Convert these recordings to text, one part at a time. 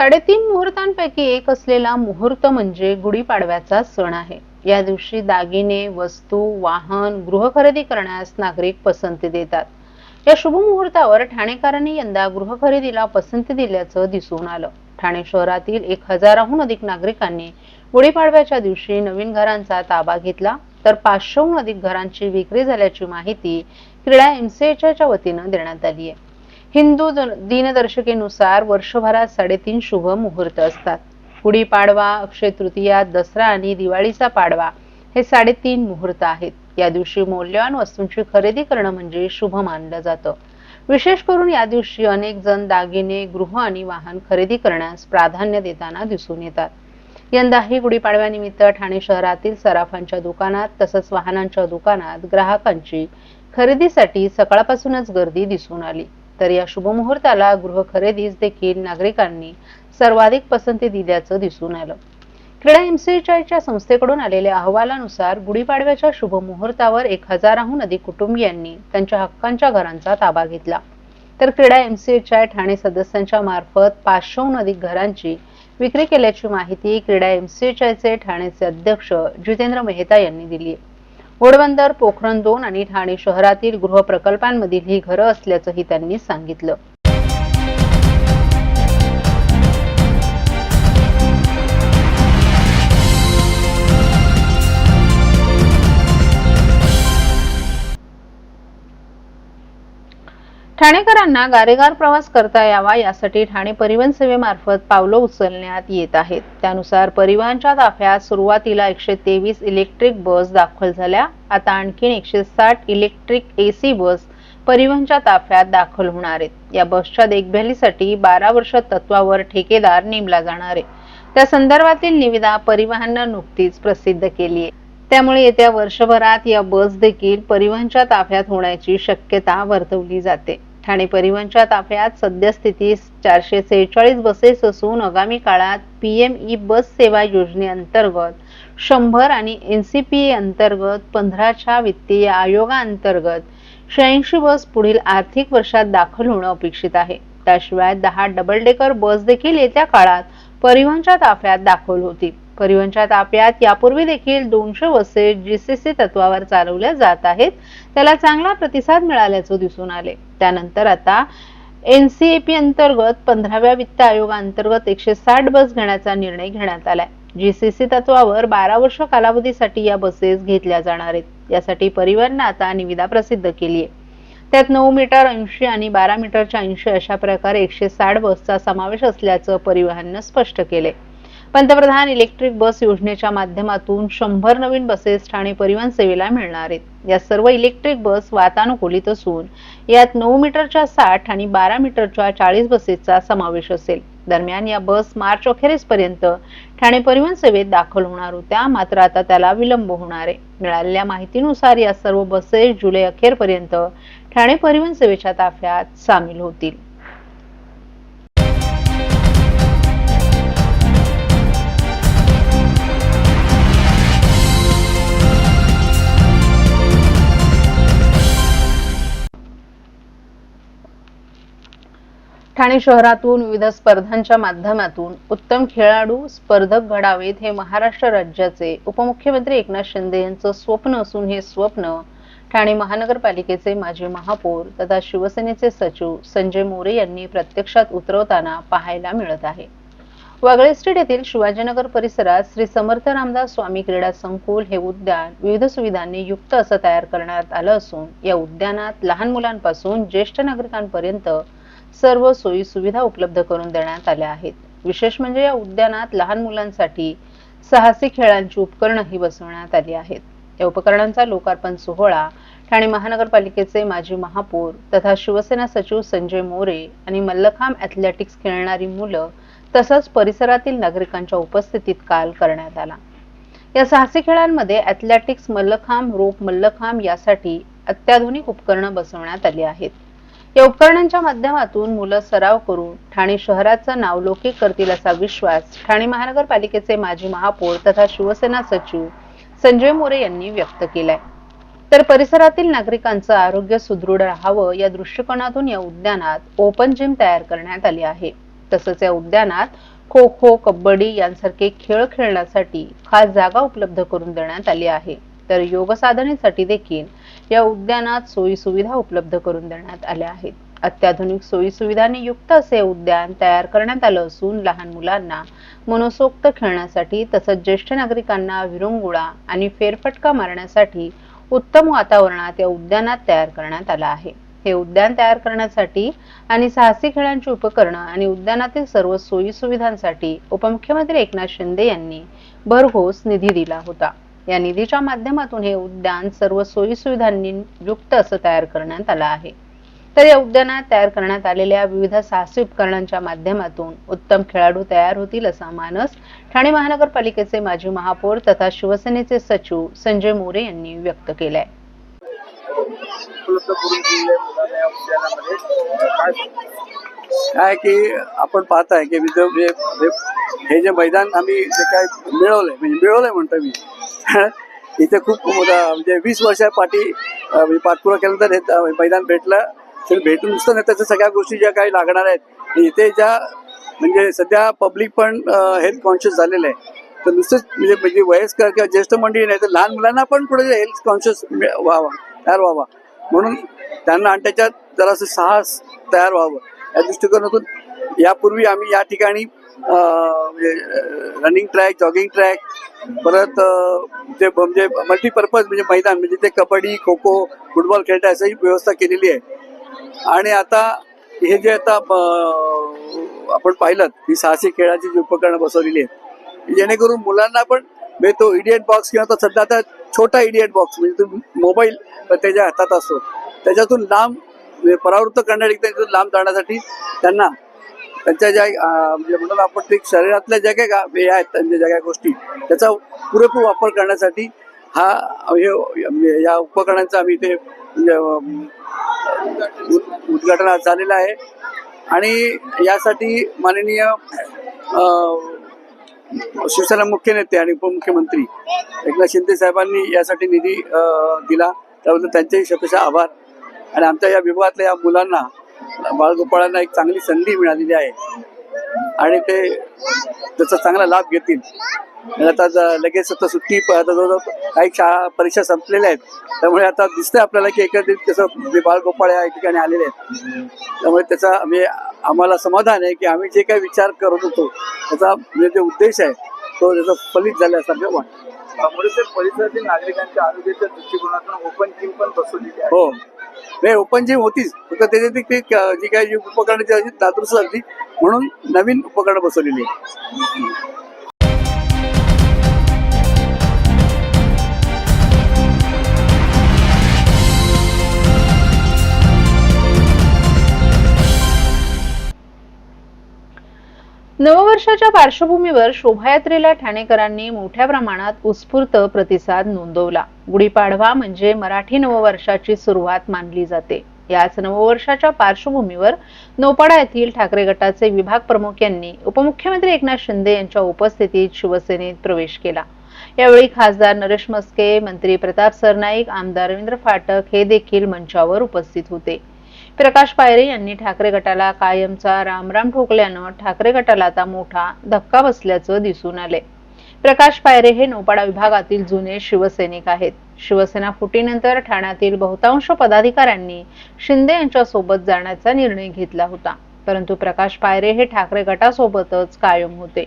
साडेतीन मुहूर्तांपैकी एक असलेला मुहूर्त म्हणजे गुढीपाडव्याचा सण आहे. या दिवशी दागिने वस्तू वाहन गृह खरेदी करण्यास नागरिक पसंती देतात. या शुभ मुहूर्तावर ठाणेकरांनी यंदा गृह खरेदीला पसंती दिल्याचं दिसून आलं. ठाणे शहरातील एक हजाराहून अधिक नागरिकांनी गुढीपाडव्याच्या दिवशी नवीन घरांचा ताबा घेतला तर पाचशेहून अधिक घरांची विक्री झाल्याची माहिती क्रीडा एमसीएच्या वतीनं देण्यात आली आहे. हिंदू दिनदर्शिकेनुसार वर्षभरात साडेतीन शुभ मुहूर्त असतात. गुढीपाडवा अक्षय तृतीया दसरा आणि दिवाळीचा पाडवा हे साडेतीन मुहूर्त आहेत. या दिवशी मौल्यवान वस्तूंची खरेदी करणं म्हणजे शुभ मानलं जातं. विशेष करून या दिवशी अनेक जण दागिने गृह आणि वाहन खरेदी करण्यास प्राधान्य देताना दिसून येतात. यंदाही गुढीपाडव्यानिमित्त ठाणे शहरातील सराफांच्या दुकानात तसंच वाहनांच्या दुकानात ग्राहकांची खरेदीसाठी सकाळपासूनच गर्दी दिसून आली. तर या शुभमुहूर्ताला गृह खरेदीस देखील नागरिकांनी सर्वाधिक पसंती दिल्याचं दिसून आलं. क्रीडा एमसीएचच्या संस्थेकडून आलेल्या अहवालानुसार गुढीपाडव्याच्या शुभमुहूर्तावर एक हजाराहून अधिक कुटुंबियांनी त्यांच्या हक्कांच्या घरांचा ताबा घेतला. तर क्रीडा एमसीएचआय ठाणे सदस्यांच्या मार्फत पाचशेहून अधिक घरांची विक्री केल्याची माहिती क्रीडा एमसीएचआयचे ठाणेचे अध्यक्ष जितेंद्र मेहता यांनी दिली आहे घोडबंदर पोखरण दोन आणि ठाणे शहरातील गृह प्रकल्पांमधील ही घरं असल्याचंही त्यांनी सांगितलं. ठाणेकरांना गारेगार प्रवास करता यावा यासाठी ठाणे परिवहन सेवेमार्फत पावलं उचलण्यात येत आहेत. त्यानुसार परिवहनच्या ताफ्यात सुरुवातीला एकशे तेवीस इलेक्ट्रिक बस दाखल झाल्या. आता आणखीन एकशे साठ इलेक्ट्रिक एसी बस परिवहनच्या ताफ्यात दाखल होणार आहेत. या बसच्या देखभालीसाठी बारा वर्ष तत्वावर ठेकेदार नेमला जाणार आहे. त्या संदर्भातील निविदा परिवहननं नुकतीच प्रसिद्ध केली आहे. त्यामुळे येत्या वर्षभरात या बस देखील परिवहनच्या ताफ्यात होण्याची शक्यता वर्तवली जाते. ठाणे परिवहनच्या ताफ्यात सद्यस्थिती चारशे सेहेचाळीस बसेस असून आगामी काळात पी एम ई बस सेवा योजनेअंतर्गत शंभर आणि एनसीपीए अंतर्गत पंधराच्या वित्तीय आयोगाअंतर्गत शहाऐंशी बस पुढील आर्थिक वर्षात दाखल होणं अपेक्षित आहे. त्याशिवाय दहा डबल डेकर बस देखील येत्या काळात परिवहनच्या ताफ्यात दाखल होतील. परिवहनच्या ताफ्यात यापूर्वी देखील दोनशे बसेस जीसीसी तत्वावर चालवल्या जात आहेत. त्याला चांगला प्रतिसाद मिळाल्याचं दिसून आले. त्यानंतर आता एनसीएपी अंतर्गत पंधराव्या वित्त आयोगाअंतर्गत एकशे साठ बस घेण्याचा निर्णय घेण्यात आलाय. जीसीसी तत्वावर बारा वर्ष कालावधीसाठी या बसेस घेतल्या जाणार आहेत. यासाठी परिवहननं आता निविदा प्रसिद्ध केली आहे त्यात नऊ मीटर ऐंशी आणि बारा मीटरच्या ऐंशी अशा प्रकारे एकशे साठ बसचा समावेश असल्याचं परिवहननं स्पष्ट केले पंतप्रधान इलेक्ट्रिक बस योजनेच्या माध्यमातून शंभर नवीन बसेस ठाणे परिवहन सेवेला मिळणार आहेत. या सर्व इलेक्ट्रिक बस वातानुकूलित असून यात नऊ मीटरच्या साठ आणि बारा मीटरच्या चाळीस बसेसचा समावेश असेल. दरम्यान या बस मार्च अखेरीस पर्यंत ठाणे परिवहन सेवेत दाखल होणार होत्या मात्र आता त्याला विलंब होणार आहे. मिळालेल्या माहितीनुसार या सर्व बसेस जुलै अखेरपर्यंत ठाणे परिवहन सेवेच्या ताफ्यात सामील होतील. ठाणे शहरातून विविध स्पर्धांच्या माध्यमातून उत्तम खेळाडू स्पर्धक घडावेत हे महाराष्ट्र राज्याचे उपमुख्यमंत्री एकनाथ शिंदे यांचं स्वप्न असून हे स्वप्न ठाणे महानगरपालिकेचे माजी महापौर तथा शिवसेनेचे सचिव संजय मोरे यांनी प्रत्यक्षात उतरवताना पाहायला मिळत आहे. वागळे स्ट्रीट येथील शिवाजीनगर परिसरात श्री समर्थ रामदास स्वामी क्रीडा संकुल हे उद्यान विविध सुविधांनी युक्त असं तयार करण्यात आलं असून या उद्यानात लहान मुलांपासून ज्येष्ठ नागरिकांपर्यंत सर्व सोयी सुविधा उपलब्ध करून देण्यात आल्या आहेत. विशेष म्हणजे या उद्यानात लहान मुलांसाठी साहसी खेळांची उपकरणंही बसवण्यात आली आहेत. या उपकरणांचा लोकार्पण सोहळा ठाणे महानगरपालिकेचे माजी महापौर तथा शिवसेना सचिव संजय मोरे आणि मल्लखांब ॲथलेटिक्स खेळणारी मुलं तसंच परिसरातील नागरिकांच्या उपस्थितीत काल करण्यात आला. या साहसी खेळांमध्ये ॲथलेटिक्स मल्लखांब रोप मल्लखांब यासाठी अत्याधुनिक उपकरणं बसवण्यात आली आहेत. या उपकरणांच्या माध्यमातून मुलं सराव करून ठाणे शहराचं नावलौकिक करतील असा विश्वास ठाणे महानगरपालिकेचे माजी महापौर तथा शिवसेना सचिव संजय मोरे यांनी व्यक्त केलाय. तर परिसरातील नागरिकांचं आरोग्य सुदृढ राहावं या दृष्टिकोनातून या उद्यानात ओपन जिम तयार करण्यात आली आहे. तसंच या उद्यानात खो खो कबड्डी यांसारखे खेळ खेळण्यासाठी खास जागा उपलब्ध करून देण्यात आली आहे. तर योग साधनेसाठी देखील या उद्यानात सोयीसुविधा उपलब्ध करून देण्यात आल्या आहेत. अत्याधुनिक सोयीसुविधांनी युक्त असे उद्यान तयार करण्यात आलं असून लहान मुलांना मनसोक्त खेळण्यासाठी तसंच ज्येष्ठ नागरिकांना विरंगुळा आणि फेरफटका मारण्यासाठी उत्तम वातावरणात या उद्यानात तयार करण्यात आलं आहे. हे उद्यान तयार करण्यासाठी आणि साहसी खेळांची उपकरणं आणि उद्यानातील सर्व सोयी सुविधांसाठी उपमुख्यमंत्री एकनाथ शिंदे यांनी भरघोस निधी दिला होता. या निधीच्या माध्यमातून हे उद्यान सर्व सोयीसुविधांनी युक्त असं तयार करण्यात आलं आहे. तर या उद्यानात तयार करण्यात आलेल्या विविध साहसी उपकरणांच्या माध्यमातून उत्तम खेळाडू तयार होतील असा मानस ठाणे महानगरपालिकेचे माजी महापौर तथा शिवसेनेचे सचिव संजय मोरे यांनी व्यक्त केलाय. काय की आपण पाहताय की हे जे मैदान आम्ही जे काय मिळवलंय म्हणजे मिळवलंय म्हणतो मी. इथे खूप म्हणजे वीस वर्षापाठी पाठपुरा केल्यानंतर हे मैदान भेटलं. तर भेटून नुसतं नाही त्याच्या सगळ्या गोष्टी ज्या काही लागणार आहेत इथे ज्या म्हणजे सध्या पब्लिक पण हेल्थ कॉन्शियस झालेलं आहे. तर नुसतंच म्हणजे म्हणजे वयस्कर किंवा ज्येष्ठ मंडळी नाही तर लहान मुलांना पण पुढे हेल्थ कॉन्शियस व्हावा तयार व्हावा. म्हणून त्यांना आणि त्याच्यात जरासं साहस तयार व्हावं. या दृष्टिकोनातून यापूर्वी आम्ही या ठिकाणी रनिंग ट्रॅक जॉगिंग ट्रॅक परत जे म्हणजे मल्टीपर्पज म्हणजे मैदान म्हणजे ते कबड्डी खो खो फुटबॉल खेळता अशी व्यवस्था केलेली आहे. आणि आता हे जे आता आपण पाहिलं ही साहसी खेळाची जी उपकरणं बसवलेली आहेत जेणेकरून मुलांना पण म्हणजे तो इडियट बॉक्स किंवा सध्या आता छोटा इडियट बॉक्स म्हणजे तो मोबाईल त्याच्या हातात असतो. त्याच्यातून लांब म्हणजे परावृत्त करण्यासाठी लांब जाण्यासाठी त्यांना त्यांच्या ज्या म्हणजे म्हणून आपण ते शरीरातल्या ज्या काही वेळ आहेत त्यांच्या ज्या काही गोष्टी त्याचा पुरेपूर वापर करण्यासाठी हा हे म्हणजे या उपकरणांचा आम्ही इथे म्हणजे, उद्घाटन आज झालेलं आहे. आणि यासाठी माननीय शिवसेना मुख्य नेते आणि उपमुख्यमंत्री एकनाथ शिंदे साहेबांनी यासाठी निधी दिला. त्याबद्दल त्यांचेही शतशः आभार. आणि आमच्या या विभागातल्या या मुलांना बाळगोपाळांना एक चांगली संधी मिळालेली आहे. आणि ते त्याचा चांगला लाभ घेतील. आता लगेच आता सुट्टी आता जवळजवळ काही शाळा परीक्षा संपलेल्या आहेत. त्यामुळे आता दिसतंय आपल्याला की एकत्रित कसं बाळगोपाळ या ठिकाणी आलेले आहेत. त्यामुळे त्याचा म्हणजे आम्हाला समाधान आहे की आम्ही जे काही विचार करत होतो त्याचा म्हणजे जे उद्देश आहे तो त्याचा फलित झाला असं आपल्याला वाटतं. परिसर परिसरातील नागरिकांच्या आरोग्याच्या दृष्टिकोनातून ओपन जिम पण बसवलेली आहे. हो. नाही ओपन जिम होतीच. फक्त त्याच्यात ती जी काही जी उपकरणं जी अशी नादुरुस्त झाली म्हणून नवीन उपकरणं बसवलेली नववर्षाच्या पार्श्वभूमीवर शोभायात्रेला ठाणेकरांनी मोठ्या प्रमाणात उत्स्फूर्त प्रतिसाद नोंदवला. गुढीपाडवा म्हणजे मराठी नववर्षाची सुरुवात मानली जाते. याच नववर्षाच्या पार्श्वभूमीवर नोपाडा येथील ठाकरे गटाचे विभाग प्रमुख यांनी उपमुख्यमंत्री एकनाथ शिंदे यांच्या उपस्थितीत शिवसेनेत प्रवेश केला. यावेळी खासदार नरेश मस्के मंत्री प्रताप सरनाईक आमदार रवींद्र फाटक हे देखील मंचावर उपस्थित होते. प्रकाश पायरे यांनी ठाकरे गटाला कायमचा रामराम ठोकल्यानं ठाकरे गटाला आता मोठा धक्का बसल्याचं दिसून आले प्रकाश पायरे हे नौपाडा विभागातील जुने शिवसैनिक आहेत. शिवसेना फुटीनंतर ठाण्यातील बहुतांश पदाधिकाऱ्यांनी शिंदे यांच्या सोबत जाण्याचा निर्णय घेतला होता. परंतु प्रकाश पायरे हे ठाकरे गटासोबतच कायम होते.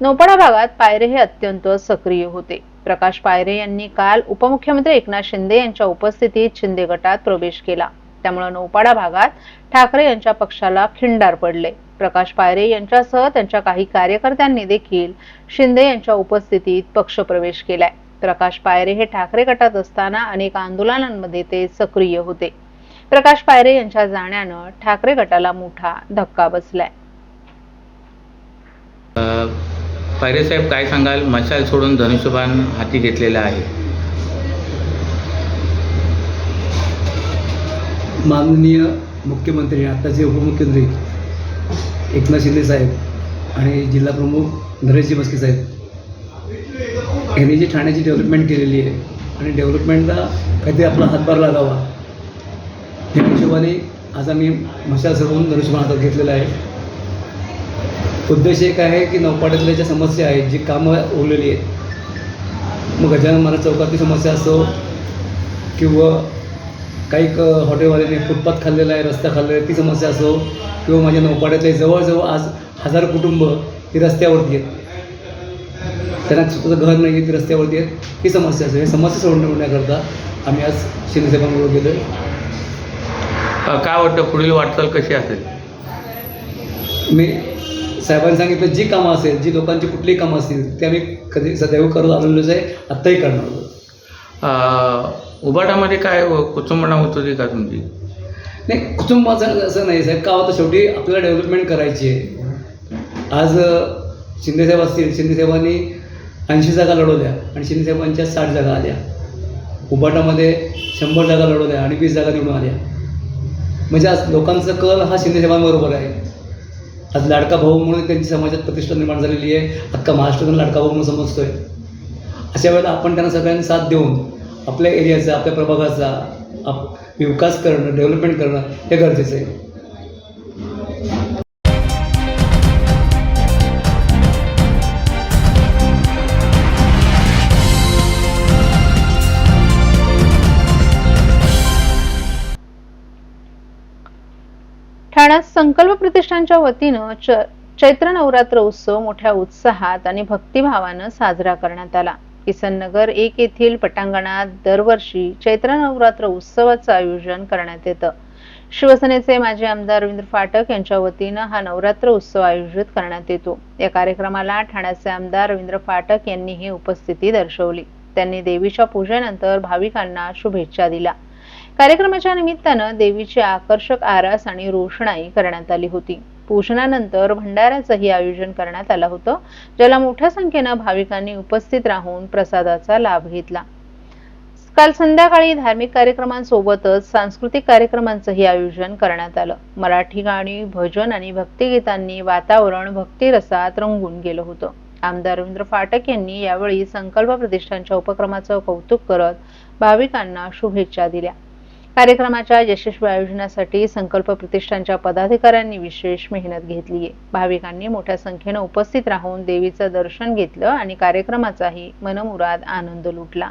नौपाडा भागात पायरे हे अत्यंत सक्रिय होते. प्रकाश पायरे यांनी काल उपमुख्यमंत्री एकनाथ शिंदे यांच्या उपस्थितीत शिंदे गटात प्रवेश केला. त्यामुळे नौपाडा भागात ठाकरे यांच्या पक्षाला खिंडार पडले. प्रकाश पायरे यांच्यासह त्यांच्या काही कार्यकर्त्यांनी देखील शिंदे यांच्या उपस्थितीत पक्षप्रवेश केलाय. प्रकाश पायरे हे ठाकरे गटात असताना अनेक आंदोलनांमध्ये ते सक्रिय होते. प्रकाश पायरे यांच्या जाण्यानं ठाकरे गटाला मोठा धक्का बसलाय. पायरे साहेब काय सांगाल? मशाल सोडून धनुष्यबाण हाती घेतलेला आहे. माननीय मुख्यमंत्री आत्ताचे उपमुख्यमंत्री एकनाथ शिंदे साहेब आणि जिल्हा प्रमुख नरेशजी मस्के साहेब. यांनी जी ठाण्याची डेव्हलपमेंट केलेली आहे आणि डेव्हलपमेंटला काहीतरी आपला हातभार लागावा. त्या हिशोबाने आज आम्ही मशाल सरवून धनुष्यबाण हातात घेतलेला आहे. उद्देश एक आहे की नौपाड्यातल्या ज्या समस्या आहेत जी कामं उरलेली आहेत मग गजानन महाराज चौकातली समस्या असो किंवा काही हॉटेलवाल्याने फुटपाथ खाल्लेला आहे रस्ता खाल्लेला आहे ती समस्या असो किंवा माझ्या नौपाड्यातले जवळजवळ आज हजार कुटुंब ही रस्त्यावरती आहेत. त्यांना स्वतःचं घर नाही आहे ती रस्त्यावरती आहेत. ही समस्या असो ही समस्या सोडवण्याकरता आम्ही आज शिंदेसाहेबांबरोबर गेलो काय वाटतं पुढील वाटचाल कशी असेल? मी साहेबांनी सांगितलं जी कामं असेल जी लोकांची कुठलीही कामं असतील ते आम्ही कधी सदैव करत आलेलोच आहे. आत्ताही करणार आहोत. उबाटामध्ये काय कुचंबणा होत होती का तुमची? नाही कुटुंबाचं असं नाही साहेब. का होतं शेवटी आपल्याला डेव्हलपमेंट करायची आहे. आज शिंदेसाहेब असतील शिंदेसाहेबांनी ऐंशी जागा लढवल्या आणि शिंदेसाहेबांच्या साठ जागा आल्या. उबाटामध्ये शंभर जागा लढवल्या आणि वीस जागा निवडून आल्या. म्हणजे आज लोकांचा कल हा शिंदेसाहेबांबरोबर आहे. आज लाडका भाऊ म्हणून त्यांची समाजात प्रतिष्ठा निर्माण झालेली आहे. अख्खा महाराष्ट्रातून लाडका भाऊ म्हणून समजतोय. अशा वेळेला आपण त्यांना सगळ्यांनी साथ देऊन आपल्या एरियाचा आपल्या प्रभागाचा आप विकास करणं डेव्हलपमेंट करणं हे गरजेचं आहे. ठाण्यात संकल्प प्रतिष्ठानच्या वतीनं च चैत्र नवरात्र उत्सव मोठ्या उत्साहात आणि भक्तिभावानं साजरा करण्यात आला. किसननगर एक येथील पटांगणात दरवर्षी चैत्र नवरात्र उत्सवाचं आयोजन करण्यात येतं. शिवसेनेचे माजी आमदार रवींद्र फाटक यांच्या वतीनं हा नवरात्र उत्सव आयोजित करण्यात येतो. या कार्यक्रमाला ठाण्याचे आमदार रवींद्र फाटक यांनीही उपस्थिती दर्शवली. त्यांनी देवीच्या पूजेनंतर भाविकांना शुभेच्छा दिल्या. कार्यक्रमाच्या निमित्तानं देवीची आकर्षक आरास आणि रोषणाई करण्यात आली होती. पूजनानंतर भंडाऱ्याचंही आयोजन करण्यात आलं होतं ज्याला मोठ्या संख्येनं भाविकांनी उपस्थित राहून प्रसादाचा लाभ घेतला. काल संध्याकाळी धार्मिक कार्यक्रमांसोबतच सांस्कृतिक कार्यक्रमांचंही आयोजन करण्यात आलं. मराठी गाणी भजन आणि भक्तिगीतांनी वातावरण भक्तिरसात रंगून गेलं होतं. आमदार रवींद्र फाटक यांनी यावेळी संकल्प प्रतिष्ठानच्या उपक्रमाचं कौतुक करत भाविकांना शुभेच्छा दिल्या. कार्यक्रमाच्या यशस्वी आयोजनासाठी संकल्प प्रतिष्ठानच्या पदाधिकाऱ्यांनी विशेष मेहनत घेतली आहे. भाविकांनी मोठ्या संख्येनं उपस्थित राहून देवीचं दर्शन घेतलं आणि कार्यक्रमाचाही मनमुराद आनंद लुटला.